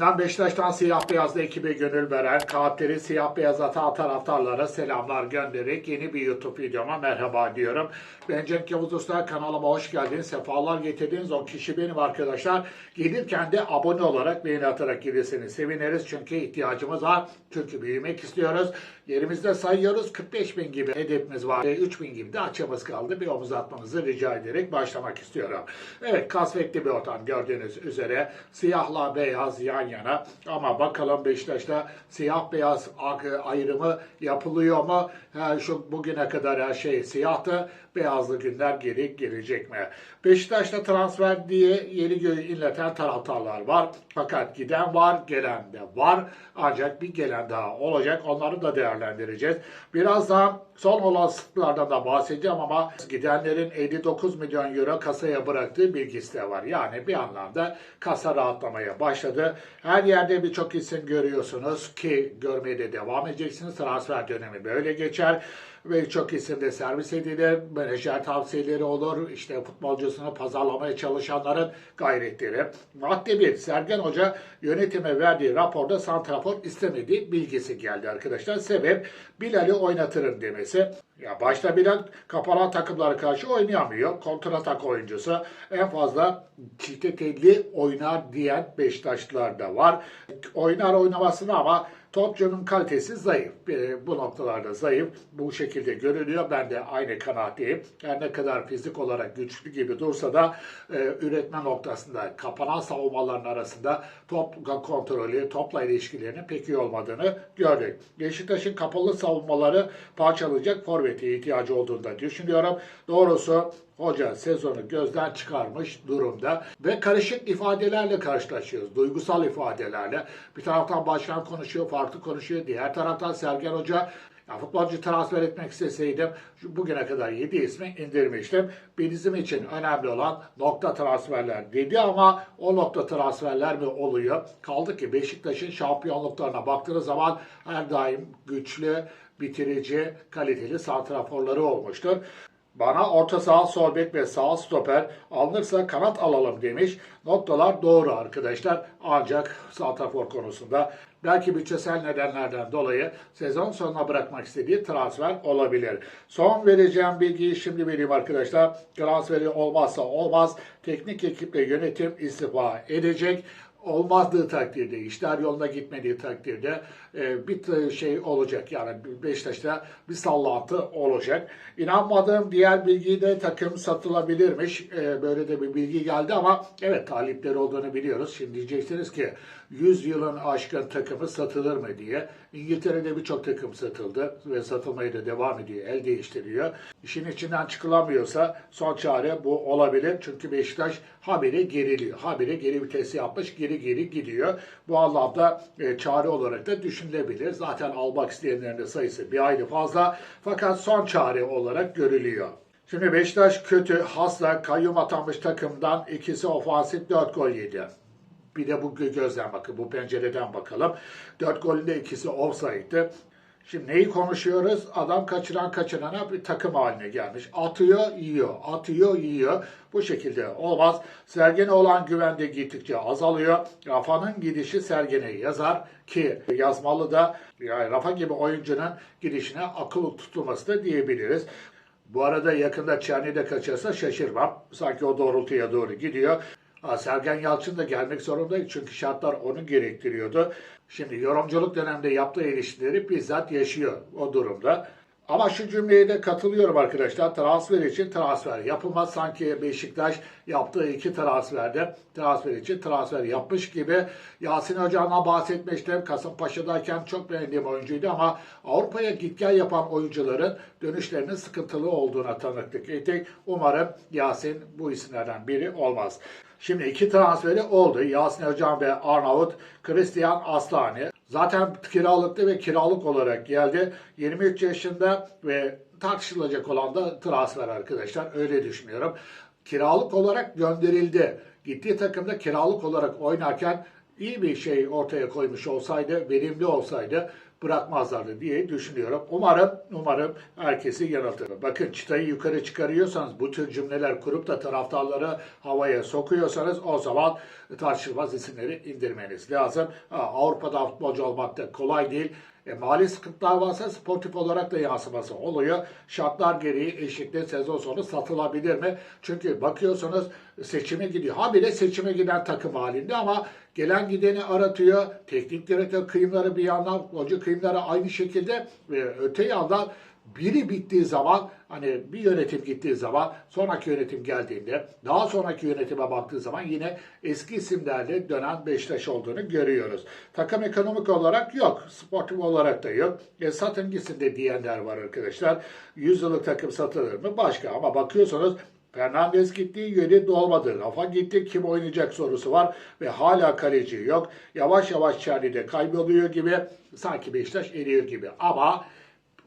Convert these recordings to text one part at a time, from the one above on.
Şimdiden Beşiktaş'tan siyah beyazlı ekibe gönül veren, kağıtları siyah beyaz atan taraftarlara selamlar göndererek yeni bir YouTube videoma merhaba diyorum. Ben Cenk Yavuz Usta kanalıma hoş geldiniz. Sefalar getirdiniz. O kişi benim arkadaşlar. Gelirken de abone olarak beğeni atarak gelirseniz seviniriz. Çünkü ihtiyacımız var. Çünkü büyümek istiyoruz. Yerimizde sayıyoruz. 45 bin gibi hedefimiz var. E, 3 bin gibi de açımız kaldı. Bir omuz atmanızı rica ederek başlamak istiyorum. Evet kasvetli bir ortam gördüğünüz üzere. Siyahla beyaz yan yana. Ama bakalım Beşiktaş'ta siyah beyaz ayrımı yapılıyor mu? Şu bugüne kadar her şey siyahtı. Beyazlı günler geri gelecek mi? Beşiktaş'ta transfer diye yeni göğü inleten taraftarlar var. Fakat giden var, gelen de var. Ancak bir gelen daha olacak. Onları da değerlendireceğiz. Birazdan son olasılıklardan da bahsedeceğim ama gidenlerin 59 milyon euro kasaya bıraktığı bilgisi de var. Yani bir anlamda kasa rahatlamaya başladı. Her yerde birçok isim görüyorsunuz ki görmeye de devam edeceksiniz. Transfer dönemi böyle geçer ve çok isim de servis edilir. Menajer tavsiyeleri olur. İşte futbolcusunu pazarlamaya çalışanların gayretleri. Madde 1. Sergen Hoca yönetime verdiği raporda santrafor istemediği bilgisi geldi arkadaşlar. Sebep Bilal'i oynatırım demesi. Ya başta Bilal kapanan takımlara karşı oynayamıyor. Kontratak oyuncusu. En fazla çifte telli oynar diyen Beşiktaşlılar da var. Oynar oynamasını ama Topçunun kalitesi zayıf. E, Bu noktalarda zayıf. Bu şekilde görülüyor. Ben de aynı kanaatteyim. Her ne kadar fizik olarak güçlü gibi dursa da e, üretme noktasında kapanan savunmaların arasında top kontrolü, topla ilişkilerinin pek iyi olmadığını gördük. Beşiktaş'ın kapalı savunmaları parçalayacak forvete ihtiyacı olduğunu da düşünüyorum. Doğrusu Hoca sezonu gözden çıkarmış durumda ve karışık ifadelerle karşılaşıyoruz. Duygusal ifadelerle. Bir taraftan başkan konuşuyor, farklı konuşuyor. Diğer taraftan Sergen Hoca ya futbolcu transfer etmek isteseydim bugüne kadar 7 ismi indirmiştim. Bizim için önemli olan nokta transferler dedi ama o nokta transferler mi oluyor? Kaldı ki Beşiktaş'ın şampiyonluklarına baktığınız zaman her daim güçlü, bitirici, kaliteli santraforları olmuştur. Bana orta saha, sol bek ve sağ stoper alınırsa kanat alalım demiş. Noktalar doğru arkadaşlar. Ancak santrafor konusunda belki bütçesel nedenlerden dolayı sezon sonuna bırakmak istediği transfer olabilir. Son vereceğim bilgiyi şimdi vereyim arkadaşlar. Transferi olmazsa olmaz. Teknik ekiple yönetim istifa edecek olmazdığı takdirde, işler yoluna gitmediği takdirde e, bir şey olacak. Yani Beşiktaş'ta bir sallantı olacak. İnanmadığım diğer bilgiyi de takım satılabilirmiş. E, böyle de bir bilgi geldi ama evet talipleri olduğunu biliyoruz. Şimdi diyeceksiniz ki 100 yılın aşkın takımı satılır mı diye. İngiltere'de birçok takım satıldı ve satılmaya da devam ediyor, el değiştiriyor. İşin içinden çıkılamıyorsa son çare bu olabilir. Çünkü Beşiktaş habire geriliyor. Habire geri vites yapmış, geri geri gidiyor. Bu anlamda e, çare olarak da düşünülebilir. Zaten almak isteyenlerin de sayısı bir aylı fazla. Fakat son çare olarak görülüyor. Şimdi Beşiktaş kötü, hasta, kayyum atanmış takımdan ikisi ofansif 4 gol yedi. Bir de bu gözden bakın, bu pencereden bakalım. 4 golün de ikisi offside'dı. Şimdi neyi konuşuyoruz? Adam kaçıran kaçırana bir takım haline gelmiş. Atıyor, yiyor. Atıyor, yiyor. Bu şekilde olmaz. Sergen'e olan güven de gittikçe azalıyor. Rafa'nın gidişi Sergen'e yazar ki yazmalı da yani Rafa gibi oyuncunun gidişine akıl tutulması da diyebiliriz. Bu arada yakında Çerni de kaçarsa şaşırmam. Sanki o doğrultuya doğru gidiyor. Ha, Sergen Yalçın da gelmek zorundaydı çünkü şartlar onu gerektiriyordu. Şimdi yorumculuk döneminde yaptığı ilişkileri bizzat yaşıyor o durumda. Ama şu cümleye de katılıyorum arkadaşlar. Transfer için transfer yapılmaz. Sanki Beşiktaş yaptığı iki transferde transfer için transfer yapmış gibi. Yasin Hoca'dan bahsetmiştim. Kasımpaşa'dayken çok beğendiğim oyuncuydu ama Avrupa'ya git gel yapan oyuncuların dönüşlerinin sıkıntılı olduğuna tanıklık ettik. Umarım Yasin bu isimlerden biri olmaz. Şimdi iki transferi oldu. Yasin Hocam ve Arnavut Christian Aslani. Zaten kiralıklı ve kiralık olarak geldi. 23 yaşında ve tartışılacak olan da transfer arkadaşlar. Öyle düşünüyorum. Kiralık olarak gönderildi. Gittiği takımda kiralık olarak oynarken iyi bir şey ortaya koymuş olsaydı, verimli olsaydı bırakmazlardı diye düşünüyorum. Umarım, umarım herkesi yanıltır. Bakın çıtayı yukarı çıkarıyorsanız, bu tür cümleler kurup da taraftarları havaya sokuyorsanız o zaman tartışılmaz isimleri indirmeniz lazım. Ha, Avrupa'da futbolcu olmak da kolay değil. E, mali sıkıntılar varsa sportif olarak da yansıması oluyor. Şartlar gereği eşlikle sezon sonu satılabilir mi? Çünkü bakıyorsunuz seçime gidiyor. Ha bile seçime giden takım halinde ama gelen gideni aratıyor. Teknik direktör kıyımları bir yandan, futbolcu kıyımları aynı şekilde ve öte yandan biri bittiği zaman hani bir yönetim gittiği zaman sonraki yönetim geldiğinde daha sonraki yönetime baktığı zaman yine eski isimlerle dönen Beşiktaş olduğunu görüyoruz. Takım ekonomik olarak yok. Sportif olarak da yok. E, satın gitsin de diyenler var arkadaşlar. 100 yıllık takım satılır mı? Başka ama bakıyorsunuz Fernandez gittiği yeri dolmadı. Rafa gitti kim oynayacak sorusu var ve hala kaleci yok. Yavaş yavaş Charlie'de kayboluyor gibi sanki Beşiktaş eriyor gibi ama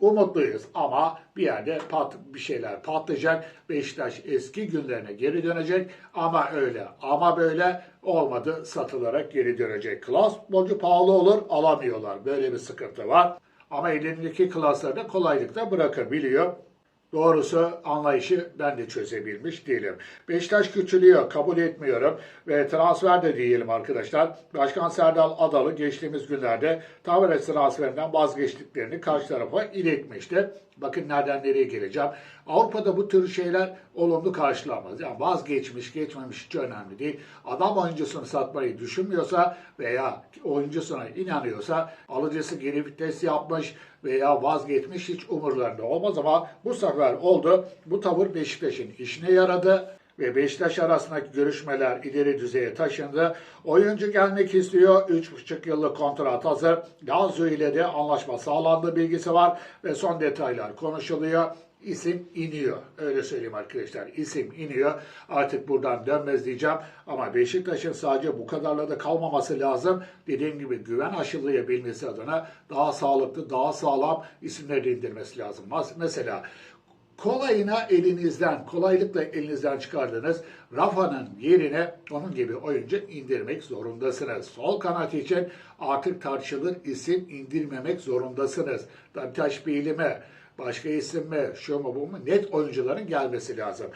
umutluyuz ama bir yerde pat, bir şeyler patlayacak. Beşiktaş eski günlerine geri dönecek ama öyle ama böyle olmadı satılarak geri dönecek. Klas futbolcu pahalı olur alamıyorlar. Böyle bir sıkıntı var. Ama elindeki klasları da kolaylıkla bırakabiliyor. Doğrusu anlayışı ben de çözebilmiş değilim. Beşiktaş küçülüyor, kabul etmiyorum ve transfer de diyelim arkadaşlar. Başkan Serdal Adalı geçtiğimiz günlerde Tavares transferinden vazgeçtiklerini karşı tarafa iletmişti. Bakın nereden nereye geleceğim. Avrupa'da bu tür şeyler olumlu karşılanmaz. Yani vazgeçmiş, geçmemiş hiç önemli değil. Adam oyuncusunu satmayı düşünmüyorsa veya oyuncusuna inanıyorsa alıcısı geri vites yapmış veya vazgeçmiş hiç umurlarında olmaz ama bu sefer oldu. Bu tavır Beşiktaş'ın işine yaradı ve Beşiktaş arasındaki görüşmeler ileri düzeye taşındı. Oyuncu gelmek istiyor. 3,5 yıllık kontrat hazır. Lazio ile de anlaşma sağlandığı bilgisi var ve son detaylar konuşuluyor. İsim iniyor. Öyle söyleyeyim arkadaşlar. İsim iniyor. Artık buradan dönmez diyeceğim. Ama Beşiktaş'ın sadece bu kadarla da kalmaması lazım. Dediğim gibi güven aşılayabilmesi adına daha sağlıklı, daha sağlam isimleri indirmesi lazım. Mesela kolayına elinizden, kolaylıkla elinizden çıkardığınız Rafa'nın yerine onun gibi oyuncu indirmek zorundasınız. Sol kanat için artık tartışılır isim indirmemek zorundasınız. Tabii Bilime, başka isim mi, şu mu bu mu net oyuncuların gelmesi lazım.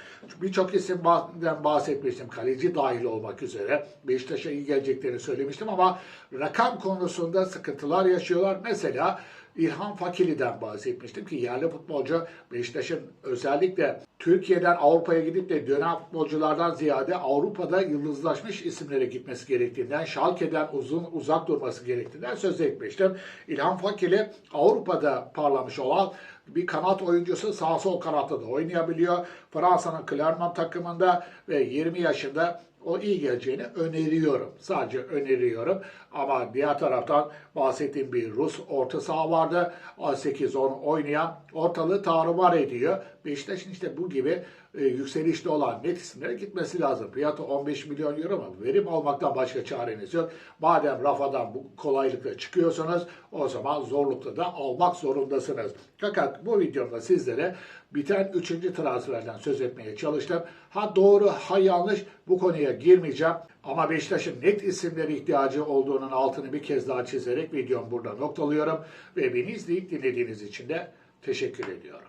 Birçok isimden bahsetmiştim. Kaleci dahil olmak üzere. Beşiktaş'a iyi geleceklerini söylemiştim ama rakam konusunda sıkıntılar yaşıyorlar. Mesela İlhan Fakili'den bahsetmiştim ki yerli futbolcu Beşiktaş'ın özellikle Türkiye'den Avrupa'ya gidip de dönen futbolculardan ziyade Avrupa'da yıldızlaşmış isimlere gitmesi gerektiğinden, Schalke'den uzun uzak durması gerektiğinden söz etmiştim. İlhan Fakili Avrupa'da parlamış olan bir kanat oyuncusu sağ sol kanatta da oynayabiliyor. Fransa'nın Clermont takımında ve 20 yaşında o iyi geleceğini öneriyorum. Sadece öneriyorum. Ama diğer taraftan bahsettiğim bir Rus orta saha vardı. 8-10 oynayan ortalığı tarumar ediyor. Beşiktaş'ın işte bu gibi e, yükselişte olan net isimlere gitmesi lazım. Fiyatı 15 milyon euro ama verim almaktan başka çareniz yok. Madem rafadan bu kolaylıkla çıkıyorsunuz o zaman zorlukla da almak zorundasınız. Fakat bu videomda sizlere biten 3. transferden söz etmeye çalıştım. Ha doğru ha yanlış bu konuya girmeyeceğim. Ama Beşiktaş'ın net isimlere ihtiyacı olduğunun altını bir kez daha çizerek videomu burada noktalıyorum. Ve beni izleyip dinlediğiniz için de teşekkür ediyorum.